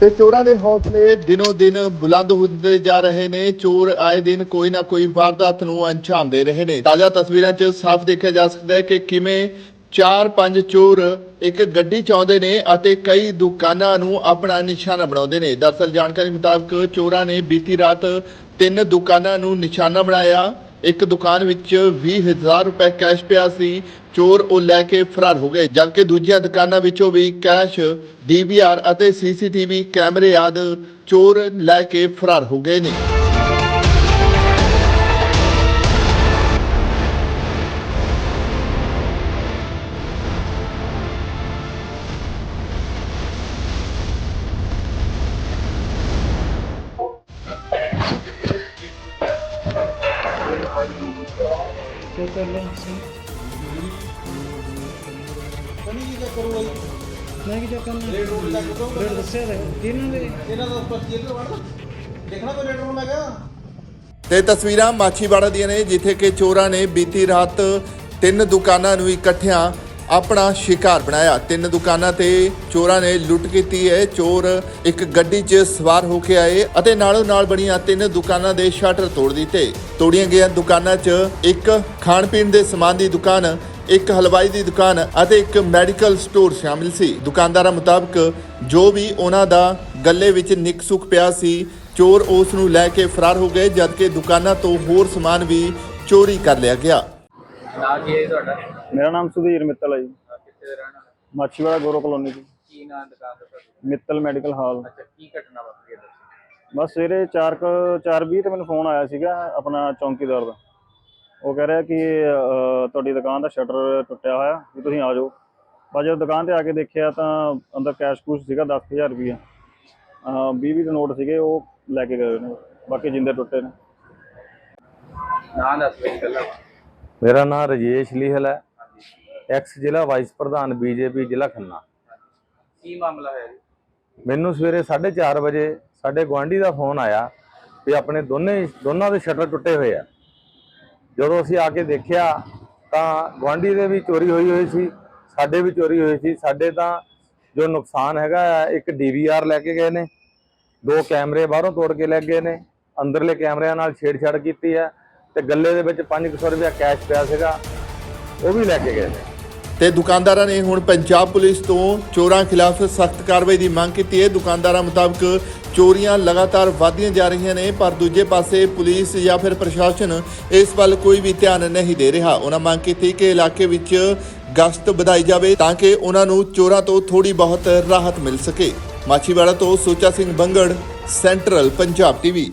ਤੇ ਚੋਰਾਂ ਦੇ ਹੌਸਲੇ ਦਿਨੋ ਦਿਨ ਬੁਲੰਦ ਹੁੰਦੇ ਜਾ ਰਹੇ ਨੇ। ਚੋਰ ਆਏ ਦਿਨ ਕੋਈ ਨਾ ਕੋਈ ਵਾਰਦਾਤ ਨੂੰ ਅੰਜਾਮ ਦੇ ਰਹੇ ਨੇ। ਤਾਜ਼ਾ ਤਸਵੀਰਾਂ 'ਚ ਸਾਫ਼ ਦੇਖਿਆ ਜਾ ਸਕਦਾ ਹੈ ਕਿ ਕਿਵੇਂ ਚਾਰ ਪੰਜ ਚੋਰ ਇੱਕ ਗੱਡੀ 'ਚ ਆਉਂਦੇ ਨੇ ਅਤੇ ਕਈ ਦੁਕਾਨਾਂ ਨੂੰ ਆਪਣਾ ਨਿਸ਼ਾਨਾ ਬਣਾਉਂਦੇ ਨੇ। ਦਰਸਲ ਜਾਣਕਾਰੀ ਮੁਤਾਬਕ ਚੋਰਾਂ ਨੇ ਬੀਤੀ ਰਾਤ ਤਿੰਨ ਦੁਕਾਨਾਂ ਨੂੰ ਨਿਸ਼ਾਨਾ ਬਣਾਇਆ। ਇੱਕ ਦੁਕਾਨ ਵਿੱਚ 20000 ਰੁਪਏ ਕੈਸ਼ ਪਿਆ ਸੀ, ਚੋਰ ਉਹ ਲੈ ਕੇ ਫਰਾਰ ਹੋ ਗਏ, ਜਦਕਿ ਦੂਜੀਆਂ ਦੁਕਾਨਾਂ ਵਿੱਚੋਂ ਵੀ ਕੈਸ਼ ਡੀਵੀਆਰ ਅਤੇ ਸੀਸੀਟੀਵੀ ਕੈਮਰੇ ਆਦ ਚੋਰ ਲੈ ਕੇ ਫਰਾਰ ਹੋ ਗਏ ਨੇ। ਕਿਉਂ ਕਰ ਲਾ ਸੀ ਕਣੀ ਕੀ ਚੱਕਰ ਹੋਈ ਮੈਂ ਕੀ ਚੱਕਰ ਨਾ ਰੇਡ ਰੋਡ ਲੱਗ ਦੋ ਰੇਟ ਦੱਸਿਆ ਤਾਂ ਕਿਹਨਾਂ ਦੇ ਇਹਨਾਂ ਦਾ ਪਰਚੀ ਇੱਧਰ ਵੜ ਦੇਖਣਾ ਕੋਈ ਰੇਡ ਰੋਡ ਮੈਂ ਕਿਹਾ ਤੇ ਤਸਵੀਰਾਂ ਮਾਛੀਵਾੜਾ ਦੀਆਂ ਨੇ, ਜਿੱਥੇ ਕਿ ਚੋਰਾਂ ਨੇ ਬੀਤੀ ਰਾਤ ਤਿੰਨ ਦੁਕਾਨਾਂ ਨੂੰ ਇਕੱਠਿਆਂ ਆਪਣਾ ਸ਼ਿਕਾਰ ਬਣਾਇਆ। ਤਿੰਨ ਦੁਕਾਨਾਂ ਤੇ ਚੋਰਾਂ ਨੇ ਲੁੱਟ ਕੀਤੀ ਹੈ। ਚੋਰ ਇੱਕ ਗੱਡੀ 'ਚ ਸਵਾਰ ਹੋ ਕੇ ਆਏ ਅਤੇ ਨਾਲੋਂ ਨਾਲ ਬਣੀਆਂ ਤਿੰਨ ਦੁਕਾਨਾਂ ਦੇ ਸ਼ਟਰ ਤੋੜ ਦਿੱਤੇ। ਤੋੜੀਆਂ ਗਈਆਂ ਦੁਕਾਨਾਂ 'ਚ ਇੱਕ ਖਾਣ ਪੀਣ ਦੇ ਸਮਾਨ ਦੀ ਦੁਕਾਨ, ਇੱਕ ਹਲਵਾਈ ਦੀ ਦੁਕਾਨ ਅਤੇ ਇੱਕ ਮੈਡੀਕਲ ਸਟੋਰ ਸ਼ਾਮਿਲ ਸੀ। ਦੁਕਾਨਦਾਰਾਂ ਮੁਤਾਬਕ ਜੋ ਵੀ ਉਹਨਾਂ ਦਾ ਗੱਲੇ ਵਿੱਚ ਨਿੱਕ ਸੁੱਕ ਪਿਆ ਸੀ, ਚੋਰ ਉਸ ਨੂੰ ਲੈ ਕੇ ਫਰਾਰ ਹੋ ਗਏ, ਜਦਕਿ ਦੁਕਾਨਾਂ ਤੋਂ ਹੋਰ ਸਮਾਨ ਵੀ ਚੋਰੀ ਕਰ ਲਿਆ ਗਿਆ। ਨਾਂ ਕੀ ਹੈ ਤੁਹਾਡਾ? ਮੇਰਾ ਨਾਮ ਸੁਧੀਰ ਮਿੱਤਲ ਹੈ ਜੀ। ਕਿੱਥੇ ਦੇ ਰਹਿਣ ਵਾਲੇ? ਮਾਛੀਵਾੜਾ ਗੋਰੋ ਕਲੋਨੀ ਦੀ ਕੀ ਨਾਂ ਦੁਕਾਨ ਦਾ ਤੁਹਾਡਾ? Mittal medical hall. ਅੱਛਾ ਕੀ ਘਟਨਾ ਵਾਪਰੀ ਹੈ ਦੱਸੋ? ਬਸ ਸਵੇਰੇ 4 4:20 ਤੇ ਮੈਨੂੰ ਫੋਨ ਆਇਆ ਸੀਗਾ ਆਪਣਾ ਚੌਂਕੀਦਾਰ ਦਾ। ਉਹ ਕਹਿ ਰਿਹਾ ਕਿ ਅਹ, ਤੁਹਾਡੀ ਦੁਕਾਨ ਦਾ ਸ਼ਟਰ ਟੁੱਟਿਆ ਹੋਇਆ ਵੀ ਤੁਸੀਂ ਆ ਜਾਓ। ਬਸ ਜਦੋਂ ਦੁਕਾਨ ਤੇ ਆ ਕੇ ਦੇਖਿਆ ਤਾਂ ਅੰਦਰ ਕੈਸ਼ ਕੁਸ਼ ਸੀਗਾ 10000 ਰੁਪਈਆ। ਅਹ 20 20 ਦੇ ਨੋਟ ਸੀਗੇ ਉਹ ਲੈ ਕੇ ਗਏ ਨੇ। ਬਾਕੀ ਜਿੰਦੇ ਟੁੱਟੇ ਨੇ। ਨਾਂ ਦੱਸ ਬਈ ਮੇਰਾ ਨਾਮ ਰਜੇਸ਼ ਲਿਹਲ ਹੈ। ਐਕਸ ਜ਼ਿਲ੍ਹਾ ਵਾਈਸ ਪ੍ਰਧਾਨ ਬੀਜੇਪੀ ਜ਼ਿਲ੍ਹਾ ਖੰਨਾ। ਕੀ ਮਾਮਲਾ ਹੈ ਜੀ? ਮੈਨੂੰ ਸਵੇਰੇ 4:30 ਵਜੇ ਸਾਡੇ ਗੁਆਂਢੀ ਦਾ ਫੋਨ ਆਇਆ ਵੀ ਆਪਣੇ ਦੋਨੇ ਦੋਨਾਂ ਦੇ ਸ਼ਟਰ ਟੁੱਟੇ ਹੋਏ ਆ। ਜਦੋਂ ਅਸੀਂ ਆ ਕੇ ਦੇਖਿਆ ਤਾਂ ਗੁਆਂਢੀ ਦੇ ਵੀ ਚੋਰੀ ਹੋਈ ਹੋਈ ਸੀ ਸਾਡੇ ਵੀ ਚੋਰੀ ਹੋਈ ਸੀ। ਸਾਡੇ ਤਾਂ ਜੋ ਨੁਕਸਾਨ ਹੈਗਾ ਇੱਕ ਡੀਵੀਆਰ ਲੈ ਕੇ ਗਏ ਨੇ ਦੋ ਕੈਮਰੇ ਬਾਹਰੋਂ ਤੋੜ ਕੇ ਲੈ ਗਏ ਨੇ ਅੰਦਰਲੇ ਕੈਮਰਿਆਂ ਨਾਲ ਛੇੜਛਾੜ ਕੀਤੀ ਹੈ ਤੇ ਗੱਲੇ ਦੇ ਵਿੱਚ 500 ਰੁਪਇਆ ਕੈਸ਼ ਪਿਆ ਸੀਗਾ ਉਹ ਵੀ ਲੈ ਕੇ ਗਏ ਨੇ। ਤੇ ਦੁਕਾਨਦਾਰਾਂ ਨੇ ਹੁਣ ਪੰਜਾਬ ਪੁਲਿਸ ਤੋਂ ਚੋਰਾਂ ਖਿਲਾਫ ਸਖਤ ਕਾਰਵਾਈ ਦੀ ਮੰਗ ਕੀਤੀ ਹੈ। ਦੁਕਾਨਦਾਰਾਂ ਮੁਤਾਬਕ ਚੋਰੀਆਂ ਲਗਾਤਾਰ ਵਧਦੀਆਂ ਜਾ ਰਹੀਆਂ ਨੇ, ਪਰ ਦੂਜੇ ਪਾਸੇ ਪੁਲਿਸ ਜਾਂ ਫਿਰ ਪ੍ਰਸ਼ਾਸਨ ਇਸ ਵੱਲ ਕੋਈ ਵੀ ਧਿਆਨ ਨਹੀਂ ਦੇ ਰਿਹਾ। ਉਹਨਾਂ ਮੰਗ ਕੀਤੀ ਕਿ ਇਲਾਕੇ ਵਿੱਚ ਗਸ਼ਤ ਵਧਾਈ ਜਾਵੇ ਤਾਂ ਕਿ ਉਹਨਾਂ ਨੂੰ ਚੋਰਾਂ ਤੋਂ ਥੋੜੀ ਬਹੁਤ ਰਾਹਤ ਮਿਲ ਸਕੇ। ਮਾਛੀਵਾੜਾ ਤੋਂ ਸੋਚਾ ਸਿੰਘ ਬੰਗੜ, ਸੈਂਟਰਲ ਪੰਜਾਬ ਟੀਵੀ।